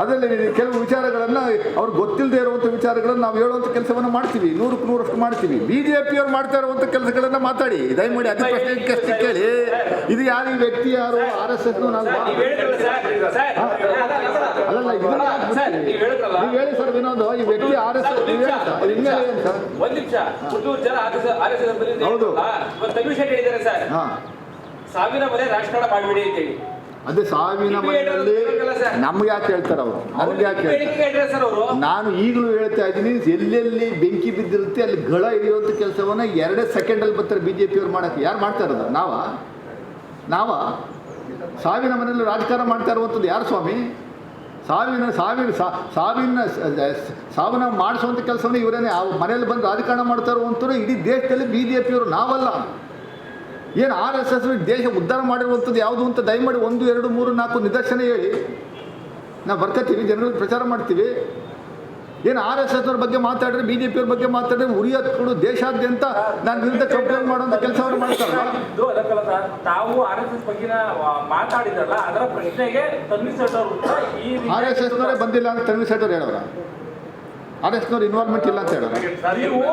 ಅದರಲ್ಲಿ ಕೆಲವು ವಿಚಾರಗಳನ್ನು ಅವ್ರಿಗೆ ಗೊತ್ತಿಲ್ಲದೆ ಇರುವಂಥ ವಿಚಾರಗಳನ್ನು ನಾವು ಹೇಳುವಂಥ ಕೆಲಸವನ್ನು ಮಾಡ್ತೀವಿ. ನೂರಕ್ಕೆ ನೂರಷ್ಟು ಮಾಡ್ತೀವಿ. ಬಿ ಜೆ ಪಿಯವ್ರು ಮಾಡ್ತಾ ಇರುವಂಥ ಕೆಲಸಗಳನ್ನು ಮಾತಾಡಿ. ದಯಮಾಡಿ ಅದೇ ಪ್ರಶ್ನೆ ಕಷ್ಟ ಕೇಳಿ. ಇದು ಯಾರು ಈ ವ್ಯಕ್ತಿ ಯಾರು ಆರ್ ಎಸ್ ಎಸ್ ಅಲ್ಲಲ್ಲ ನೀವ್ ಹೇಳಿ ಸರ್ ವಿನೋದ್ ಈ ವ್ಯಕ್ತಿ ಆರ್ ಎಸ್ ಹೌದು. ಸಾವಿರ ಮನೆ ರಾಜಕಾರಣ ಮಾಡಬೇಡಿ ಅಂತೇಳಿ. ಅದೇ ಸಾವಿನ ಮನೆಯಲ್ಲಿ ನಮ್ಗೆ ಯಾಕೆ ಹೇಳ್ತಾರೆ ಅವರು? ಅವ್ರಿಗೆ ಯಾಕೆ ಹೇಳ್ತಾರೆ? ನಾನು ಈಗಲೂ ಹೇಳ್ತಾ ಇದ್ದೀನಿ ಎಲ್ಲೆಲ್ಲಿ ಬೆಂಕಿ ಬಿದ್ದಿರುತ್ತೆ ಅಲ್ಲಿ ಗಳ ಹಿಡಿಯುವಂಥ ಕೆಲಸವನ್ನ ಎರಡೇ ಸೆಕೆಂಡಲ್ಲಿ ಬರ್ತಾರೆ ಬಿ ಜೆ ಪಿಯವ್ರು ಮಾಡೋಕ್ಕೆ. ಯಾರು ಮಾಡ್ತಾ ಇರೋದು? ನಾವ? ನಾವ? ಸಾವಿನ ಮನೆಯಲ್ಲಿ ರಾಜಕಾರಣ ಮಾಡ್ತಾ ಇರುವಂಥದ್ದು ಯಾರು ಸ್ವಾಮಿ? ಸಾವಿನ ಸಾವಿನ ಸಾವಿನ ಸಾವಿನ ಮಾಡಿಸುವಂತ ಕೆಲಸವನ್ನ ಸಾವನ್ನ ಮಾಡಿಸುವಂಥ ಕೆಲಸವನ್ನು ಇವರೇನೆ. ಆ ಮನೆಯಲ್ಲಿ ಬಂದು ರಾಜಕಾರಣ ಮಾಡ್ತಾ ಇರುವಂಥವ್ರು ಇಡೀ ದೇಶದಲ್ಲಿ ಬಿ ಜೆ ಪಿಯವರು ನಾವಲ್ಲ. ಏನು ಆರ್ ಎಸ್ ಎಸ್ ದೇಶ ಉದ್ಧಾರ ಮಾಡಿರುವಂಥದ್ದು ಯಾವುದು ಅಂತ ದಯಮಾಡಿ ಒಂದು ಎರಡು ಮೂರು ನಾಲ್ಕು ನಿದರ್ಶನ ಹೇಳಿ. ನಾವು ಬರ್ಕತ್ತೀವಿ ಜನರಿಗೆ ಪ್ರಚಾರ ಮಾಡ್ತೀವಿ. ಏನು ಆರ್ ಎಸ್ ಎಸ್ ಅವ್ರ ಬಗ್ಗೆ ಮಾತಾಡಿದ್ರೆ ಬಿ ಜೆ ಪಿಯವ್ರ ಬಗ್ಗೆ ಮಾತಾಡಿದ್ರೆ ಉರಿ ಹತ್ಕೊಂಡು ದೇಶಾದ್ಯಂತ ನಾನು ವಿರುದ್ಧ ಕಂಪ್ಲೇಂಟ್ ಮಾಡುವಂಥ ಕೆಲಸವನ್ನು ಮಾಡ್ತಾರೆ. ತಾವು ಆರ್ ಎಸ್ ಎಸ್ ಬಗ್ಗೆ ಮಾತಾಡಿದ್ರಲ್ಲ ಅದರ ಪ್ರಶ್ನೆಗೆ ತನ್ವಿ ಆರ್ ಎಸ್ ಎಸ್ನವರೇ ಬಂದಿಲ್ಲ ಅಂತ ತನ್ವಿ ಸೆಟ್ ಅವ್ರು ಹೇಳೋರ ಆರ್ ಎಸ್ ನವ್ರು ಇನ್ವಾಲ್ವ್ಮೆಂಟ್ ಇಲ್ಲ ಅಂತ ಹೇಳೋದು. ಸರ್, ನೀವು-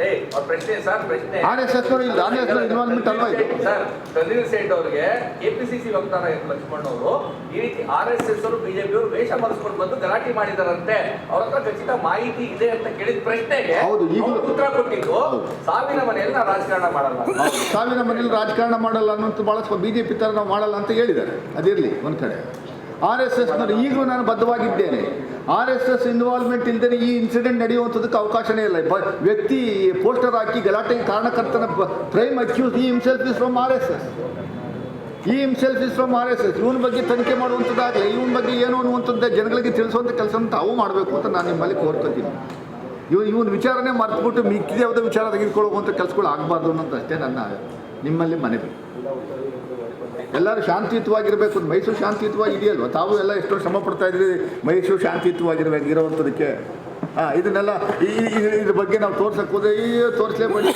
ಏ, ಅವ್ರ ಪ್ರಶ್ನೆ ಸರ್ ಪ್ರಶ್ನೆ. ಆರ್ ಎಸ್ ಎಸ್ ನವರು ಇಲ್ಲ ಆರ್ ಎಸ್ ಇನ್ವಾಲ್ವ್ಮೆಂಟ್ ಅಲ್ವಾ ಇದು? ಸರ್ ತನ್ವೀರ್ ಸೇಠ್ ಅವರಿಗೆ ಕೆಪಿಸಿಸಿ ವಕ್ತಾರ ಲಕ್ಷ್ಮಣ್ ಅವರು ಈ ರೀತಿ ಆರ್ ಎಸ್ ಎಸ್ ಅವರು ಬಿಜೆಪಿ ಅವರು ವೇಷ ಮಾಡಿಸ್ಕೊಂಡು ಬಂದು ಗಲಾಟೆ ಮಾಡಿದಾರಂತೆ. ಅವ್ರ ಹತ್ರ ಖಚಿತ ಮಾಹಿತಿ ಇದೆ ಅಂತ ಕೇಳಿದ ಪ್ರಶ್ನೆಗೆ ಹೌದು, ಈಗಲೂ- ಉತ್ತರ ಕೊಟ್ಟಿದ್ದು ಸಾವಿನ ಮನೆಯಲ್ಲಿ ನಾವು ರಾಜಕಾರಣ ಮಾಡಲ್ಲ. ಸಾವಿನ ಮನೆಯಲ್ಲಿ ರಾಜಕಾರಣ ಮಾಡಲ್ಲ ಅನ್ನೋಂಥ ಭಾಳ ಬಿಜೆಪಿ ತರ ನಾವು ಮಾಡಲ್ಲ ಅಂತ ಹೇಳಿದ್ದಾರೆ. ಅದಿರಲಿ ಒಂದು ಕಡೆ. ಆರ್ ಎಸ್ ಎಸ್ನವರು ಈಗಲೂ ನಾನು ಬದ್ಧವಾಗಿದ್ದೇನೆ. ಆರ್ ಎಸ್ ಎಸ್ ಇನ್ವಾಲ್ವ್ಮೆಂಟ್ ಇಲ್ಲದೇ ಈ ಇನ್ಸಿಡೆಂಟ್ ನಡೆಯುವಂಥದ್ದಕ್ಕೆ ಅವಕಾಶನೇ ಇಲ್ಲ. ವ್ಯಕ್ತಿ ಪೋಸ್ಟರ್ ಹಾಕಿ ಗಲಾಟೆಗೆ ಕಾರಣಕರ್ತನ prime accused he himself is from R S S. He himself is from R S S. ಇವನ ಬಗ್ಗೆ ತನಿಖೆ ಮಾಡುವಂಥದ್ದಾಗಲಿ, ಇವನ ಬಗ್ಗೆ ಏನು ಅನ್ನುವಂಥದ್ದು ಜನಗಳಿಗೆ ತಿಳಿಸುವಂಥ ಕೆಲಸ ತಾವು ಮಾಡಬೇಕು ಅಂತ ನಾನು ನಿಮ್ಮಲ್ಲಿ ಕೋರ್ಕೊತೀನಿ. ಇವ್ ಇವನ್ ವಿಚಾರನೆ ಮರೆತುಬಿಟ್ಟು ಮಿಕ್ಕಿದ ಯಾವುದೋ ವಿಚಾರ ತೆಗೆದುಕೊಳ್ಳುವಂಥ ಕೆಲಸಗಳು ಆಗಬಾರ್ದು ಅನ್ನೋದು ಅಷ್ಟೇ ನನ್ನ ನಿಮ್ಮಲ್ಲಿ ಮನವಿ. ಎಲ್ಲರೂ ಶಾಂತಿಯುತವಾಗಿರಬೇಕು. ಮೈಸೂರು ಶಾಂತಿಯುತವಾಗಿ ಇದೆಯಲ್ವ ತಾವು ಎಲ್ಲ ಎಷ್ಟೋ ಶ್ರಮ ಪಡ್ತಾ ಇದ್ರಿ, ಮೈಸೂರು ಶಾಂತಿಯುತವಾಗಿರ್ಬೇಕು ಇರೋವಂಥದಕ್ಕೆ ಹಾಂ, ಇದನ್ನೆಲ್ಲ ಈ ಇದ್ರ ಬಗ್ಗೆ ನಾವು ತೋರ್ಸಕ್ಕೆ ಹೋದ್ರೆ ಈ ತೋರಿಸ್ಲೇಬೇಡಿ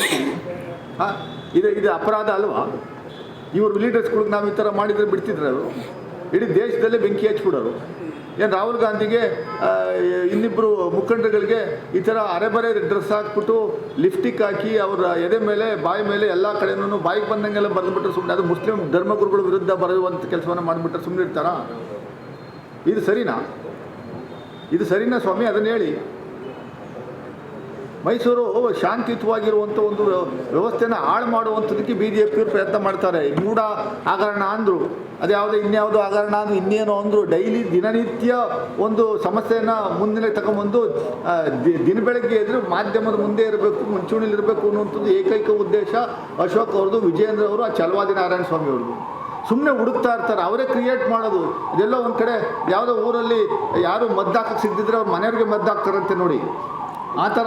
ಹಾಂ, ಇದು ಇದು ಅಪರಾಧ ಅಲ್ವಾ? ಇವರು ಲೀಡರ್ಸ್ಗಳಿಗೆ ನಾವು ಈ ಥರ ಮಾಡಿದರೆ ಬಿಡ್ತಿದ್ರು ಅವರು ಇಡೀ ದೇಶದಲ್ಲೇ ಬೆಂಕಿ ಹಚ್ಬಿಡೋರು. ಏನು ರಾಹುಲ್ ಗಾಂಧಿಗೆ ಇನ್ನಿಬ್ಬರು ಮುಖಂಡರುಗಳಿಗೆ ಈ ಥರ ಅರೆಬರೆ ಡ್ರೆಸ್ ಹಾಕ್ಬಿಟ್ಟು ಲಿಫ್ಟಿಕ್ ಹಾಕಿ ಅವರ ಎದೆ ಮೇಲೆ, ಬಾಯಿ ಮೇಲೆ ಎಲ್ಲ ಕಡೆನೂ ಬಾಯಿಗೆ ಬಂದಂಗೆಲ್ಲ ಬರೆದ್ಬಿಟ್ರೆ ಸುಮ್ಮನೆ ಅದು ಮುಸ್ಲಿಂ ಧರ್ಮಗುರುಗಳ ವಿರುದ್ಧ ಬರೆಯುವಂಥ ಕೆಲಸವನ್ನು ಮಾಡಿಬಿಟ್ರೆ ಸುಮ್ಮನೆ ಇರ್ತಾರಾ? ಇದು ಸರಿನಾ? ಇದು ಸರಿನಾ ಸ್ವಾಮಿ? ಅದನ್ನು ಹೇಳಿ. ಮೈಸೂರು ಶಾಂತಿಯುತವಾಗಿರುವಂಥ ಒಂದು ವ್ಯ- ವ್ಯವಸ್ಥೆನ ಹಾಳು ಮಾಡುವಂಥದ್ದಕ್ಕೆ ಬಿ ಜೆ ಪಿಯವರು ಪ್ರಯತ್ನ ಮಾಡ್ತಾರೆ. ಮೂಢ ಹಗರಣ ಅಂದರು. ಅದ್ಯಾವುದೋ ಇನ್ಯಾವುದೋ ಹಗರಣ ಅಂದ್ರೆ, ಇನ್ನೇನೋ ಅಂದರು. ಡೈಲಿ ದಿನನಿತ್ಯ ಒಂದು ಸಮಸ್ಯೆಯನ್ನು ಮುಂದಿನ ತಗೊಂಬಂದು ದಿನ ಬೆಳಗ್ಗೆ ಎದುರು ಮಾಧ್ಯಮದ ಮುಂದೆ ಇರಬೇಕು, ಮುಂಚೂಣಿಲಿ ಇರಬೇಕು ಅನ್ನುವಂಥದ್ದು ಏಕೈಕ ಉದ್ದೇಶ ಅಶೋಕ್ ಅವ್ರದ್ದು ವಿಜೇಂದ್ರ ಅವರು, ಆ ಚಲವಾದಿ ನಾರಾಯಣ ಸ್ವಾಮಿ ಅವ್ರದ್ದು. ಸುಮ್ಮನೆ ಹುಡುಕ್ತಾ ಇರ್ತಾರೆ. ಅವರೇ ಕ್ರಿಯೇಟ್ ಮಾಡೋದು. ಇದೆಲ್ಲ ಒಂದು ಕಡೆ ಯಾವುದೋ ಊರಲ್ಲಿ ಯಾರು ಮದ್ದಾಕಕ್ಕೆ ಸಿಗದಿದ್ರೆ ಅವ್ರ ಮನೆಯವ್ರಿಗೆ ಮದ್ದು ಹಾಕ್ತಾರಂತೆ ನೋಡಿ. ಆ ಥರ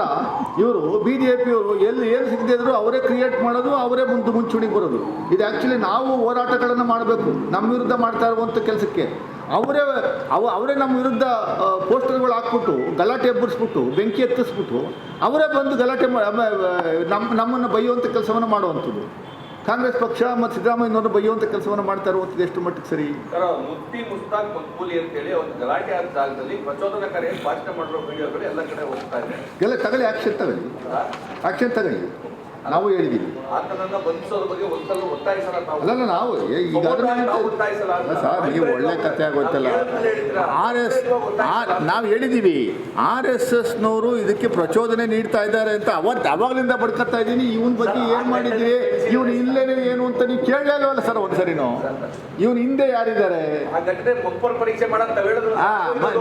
ಇವರು ಬಿ ಜೆ ಪಿಯವರು ಎಲ್ಲಿ ಏನು ಸಿಗದೇ ಇದ್ರು ಅವರೇ ಕ್ರಿಯೇಟ್ ಮಾಡೋದು, ಅವರೇ ಮುಂದೆ ಮುಂಚೂಣಿಗೆ ಬರೋದು. ಇದು ಆ್ಯಕ್ಚುಲಿ ನಾವು ಹೋರಾಟಗಳನ್ನು ಮಾಡಬೇಕು. ನಮ್ಮ ವಿರುದ್ಧ ಮಾಡ್ತಾ ಇರುವಂಥ ಕೆಲಸಕ್ಕೆ. ಅವರೇ, ಅವ, ಅವರೇ ನಮ್ಮ ವಿರುದ್ಧ ಪೋಸ್ಟರ್ಗಳು ಹಾಕ್ಬಿಟ್ಟು, ಗಲಾಟೆ ಎಬ್ಬರಿಸ್ಬಿಟ್ಟು ಬೆಂಕಿ ಎತ್ತಿಸ್ಬಿಟ್ಟು, ಅವರೇ ಬಂದು ಗಲಾಟೆ ನಮ್ಮ ನಮ್ಮನ್ನು ಬೈಯುವಂಥ ಕೆಲಸವನ್ನು ಮಾಡುವಂಥದ್ದು. ಕಾಂಗ್ರೆಸ್ ಪಕ್ಷ ಮತ್ತು ಸಿದ್ದರಾಮಯ್ಯನವರು ಬೈಯುವಂಥ ಕೆಲಸವನ್ನು ಮಾಡ್ತಾ ಇರುವಂಥದ್ದು ಎಷ್ಟು ಮಟ್ಟಿಗೆ ಸರಿ? ಸರ್ ಮುಫ್ತಿ ಮುಸ್ತಾಕ್ ಮಕ್ಬೂಲಿ ಅಂತೇಳಿ ಒಂದು ಗಲಾಟೆ ಆದ ಜಾಗದಲ್ಲಿ ಪ್ರಚೋದನಕಾರಿ ಭಾಷಣ ಮಾಡಿರೋ ವಿಡಿಯೋಗಳು ಎಲ್ಲ ಕಡೆ ಹೋಗ್ತಾ ಇದೆ. ಎಲ್ಲ ತಗೊಳ್ಳಿ ಆಕ್ಷನ್ ತಗೊಳ್ಳಿ. ಆಕ್ಷನ್ ತಗೊಳ್ಳಿ. ನಾವು ಹೇಳಿದ್ದೀವಿ. ಅಲ್ಲ ನಾವು ಈಗ ಸರ್ ನೀವು ಒಳ್ಳೆ ಕತೆ ಆಗೋಯ್ತಲ್ಲ? ಆರ್ ಎಸ್ ನಾವು ಹೇಳಿದ್ದೀವಿ. ಆರ್ ಎಸ್ ಎಸ್ನವರು ಇದಕ್ಕೆ ಪ್ರಚೋದನೆ ನೀಡ್ತಾ ಇದ್ದಾರೆ ಅಂತ. ಅವತ್ತು ಅವಾಗಲಿಂದ ಬಡ್ಕೊತಾ ಇದ್ದೀನಿ. ಇವನ್ ಬಗ್ಗೆ ಏನು ಮಾಡಿದ್ರಿ ಇವನು ಇಲ್ಲೇನೆ ಏನು ಅಂತ ನೀವು ಕೇಳಲೇ ಇಲ್ವಲ್ಲ ಸರ್ ಒಂದ್ಸರಿನು ಇವನು ಹಿಂದೆ ಯಾರಿದ್ದಾರೆ?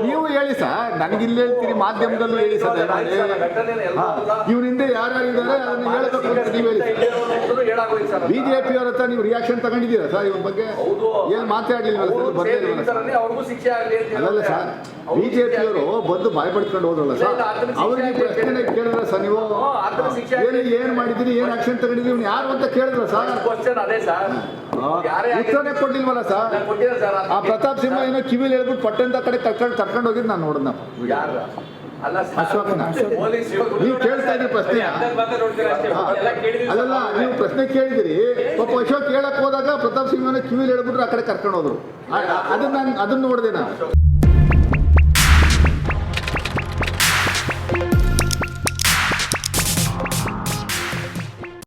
ನೀವು ಹೇಳಿ ಸರ್. ನನಗೆ ಇಲ್ಲೇ ಹೇಳ್ತೀರಿ ಮಾಧ್ಯಮದಲ್ಲೂ ಹೇಳಿ ಸರ್. ಇವನ ಹಿಂದೆ ಯಾರ್ಯಾರಿದ್ದಾರೆ ಅದನ್ನು ಹೇಳಬೇಕು. ಅಂತ ನೀವು ಹೇಳಿ? ಸರ್ ಬಿ ಜೆ ಪಿ ಅವ್ರ ಹತ್ರ ನೀವು ರಿಯಾಕ್ಷನ್ ತಗೊಂಡಿದ್ದೀರಾ ಸರ್ ಇವ್ರ ಬಗ್ಗೆ. ಏನು ಇಲ್ವಲ್ಲ ಶಿಕ್ಷೆ ಆಗಲಿ ಅಲ್ಲಲ್ಲ ಸರ್ ಬಿ ಜೆ ಬಂದು ಭಯ ಪಡ್ಕೊಂಡು ಹೋದ್ರಲ್ಲ ಸರ್? ಅವ್ರಿಗೆ ಪ್ರಶ್ನೆ ಕೇಳಿದ್ರ ಸರ್ ನೀವು? ಏನು ಏನ್ ಏನು ಏನ್ ಆಕ್ಷನ್ ತಗೊಂಡಿದ್ರಿ ಇವ್ನು ಯಾರು ಅಂತ ಕೇಳಿದ್ರ ಸರ್? ಕ್ವಶನ್ ಅದೇ ಸರ್. ಉತ್ತರನೇ ಕೊಡ್ಲಿಲ್ವಲ್ಲ ಸರ್? ಆ ಪ್ರತಾಪ್ ಸಿಂಹ ಏನೋ ಕಿವಿಲಿ ಹೇಳ್ಬಿಟ್ಟು ಪಟ್ಟಂತ ಕಡೆ ಕರ್ಕೊಂಡು ಕರ್ಕೊಂಡು ಹೋಗಿದ್ ನಾನು ನೋಡಿದ್ನ ಯಾರ ಅಲ್ಲ ಸರ್. ಅಶ್ವತ್ಥನ. ನೀವು ಕೇಳ್ತಾ ಇದ್ರಿ ಪ್ರಶ್ನೆ. ಅಲ್ಲಲ್ಲ ನೀವು ಪ್ರಶ್ನೆ ಕೇಳಿದಿರಿ. ಪಾಪ ಅಶೋಕ್ ಕೇಳಕ್ ಹೋದಾಗ ಪ್ರತಾಪ್ ಸಿಂಹನ ಕಿವಿಲಿ ಹೇಳ್ಬಿಟ್ರು ಆ ಕಡೆ ಕರ್ಕೊಂಡು ಹೋದ್ರು. ಅದನ್ನ ನಾನು ಅದನ್ನ ನೋಡಿದೆ ನಾನು.